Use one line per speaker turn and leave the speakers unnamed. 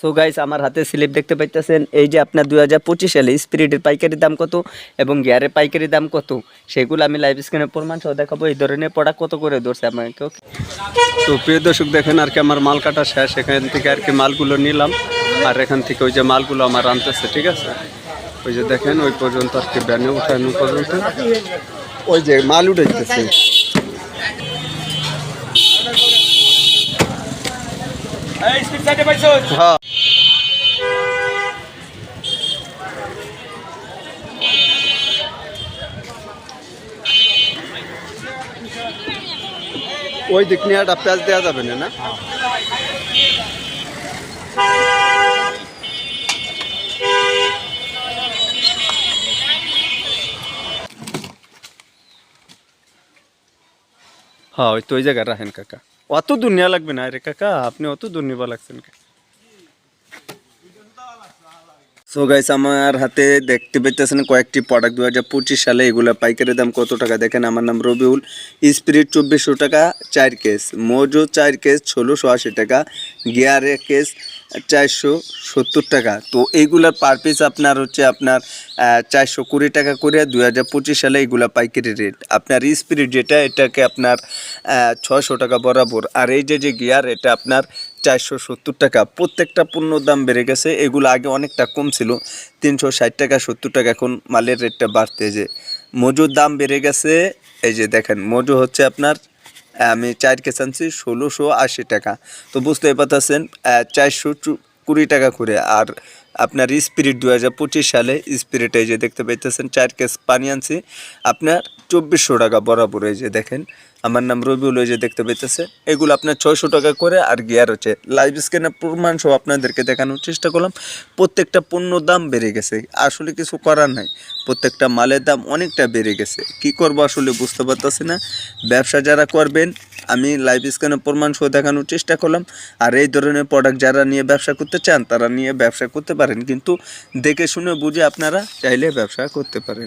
So guys আমার হাতে slip দেখতে পাইতেছেন এই যে আপনার দুই হাজার পঁচিশ সালে স্পিরিটের পাইকারি দাম কত এবং গিয়ারের পাইকারি দাম কত? সেগুলো আমি লাইভ স্ক্রিনে প্রমাণ সহ দেখাবো এই ধরনের প্রোডাক্ট কত করে ধরছে আমাকে তো প্রিয় দর্শক দেখেন আর কি আমার মাল কাটা শেষ এখান থেকে আর কি মালগুলো নিলাম। আর এখান থেকে ওই যে মালগুলো আমার আনতেছে ঠিক আছে? ওই যে দেখেন ওই পর্যন্ত আর কি ব্যানে উঠানো পর্যন্ত। ওই যে মাল উঠাইতেছে। হ্যাঁ। ওই দিক নিয়ে একটা প্যাচ দেওয়া যাবে না না হ্যাঁ ওই তো ওই জায়গায় রাখেন কাকা অত দুনিয়া লাগবে না রে কাকা আপনি অত দূর নিবা লাগছেন কে সো গাইস আমার হাতে দেখতে পেতেছেন কয়েকটি প্রোডাক্ট দু হাজার পঁচিশ সালে এগুলো পাইকারি দাম কত টাকা? দেখেন, আমার নাম রবিউল। স্পিরিট চব্বিশশো টাকা, চার কেস মোজো চার কেস ষোলোশো আশি টাকা। গিয়ারে কেস চারশো সত্তর টাকা। তো এইগুলার পার পিস আপনার হচ্ছে আপনার চারশো কুড়ি টাকা করে দুই হাজার পঁচিশ সালে এইগুলা পাইকারি রেট আপনার স্পিরিট যেটা, এটাকে আপনার ছশো টাকা বরাবর। আর এই যে যে গিয়ার এটা আপনার চারশো সত্তর টাকা। প্রত্যেকটা পণ্যর দাম বেড়ে গেছে। এগুলো আগে অনেকটা কম ছিল। তিনশো ষাট টাকা, সত্তর টাকা। এখন মালের রেটটা বাড়তে যে মজুর দাম বেড়ে গেছে। এই যে দেখেন, মজু হচ্ছে আপনার, আমি চার কেস আনছি, ষোলোশো আশি টাকা। তো বুঝতেই পারতেছেন চারশো কুড়ি টাকা করে। আর আপনার স্পিরিট দু পঁচিশ সালে স্পিরিট এই যে দেখতে পাইতেছেন, চার কেস পানি আনছি। আপনার চব্বিশশো টাকা বরাবর এই যে দেখেন, আমার নাম রবিউল এই যে দেখতে পাইতেছে। এগুলো আপনার ছয়শো টাকা করে আর গিয়ার হচ্ছে। লাইভ স্ক্যানের প্রমাণ সহ আপনাদেরকে দেখানোর চেষ্টা করলাম। প্রত্যেকটা পণ্য দাম বেড়ে গেছে। আসলে কিছু করার নাই। প্রত্যেকটা মালের দাম অনেকটা বেড়ে গেছে। কি করব আসলে বুঝতে পারতেছি না। ব্যবসা যারা করবেন, আমি লাইভ স্ক্যানে প্রমাণ সহ দেখানোর চেষ্টা করলাম। আর এই ধরনের প্রোডাক্ট যারা নিয়ে ব্যবসা করতে চান, তারা নিয়ে ব্যবসা করতে পারেন কিন্তু দেখে শুনে বুঝে আপনারা চাইলে ব্যবসা করতে পারেন।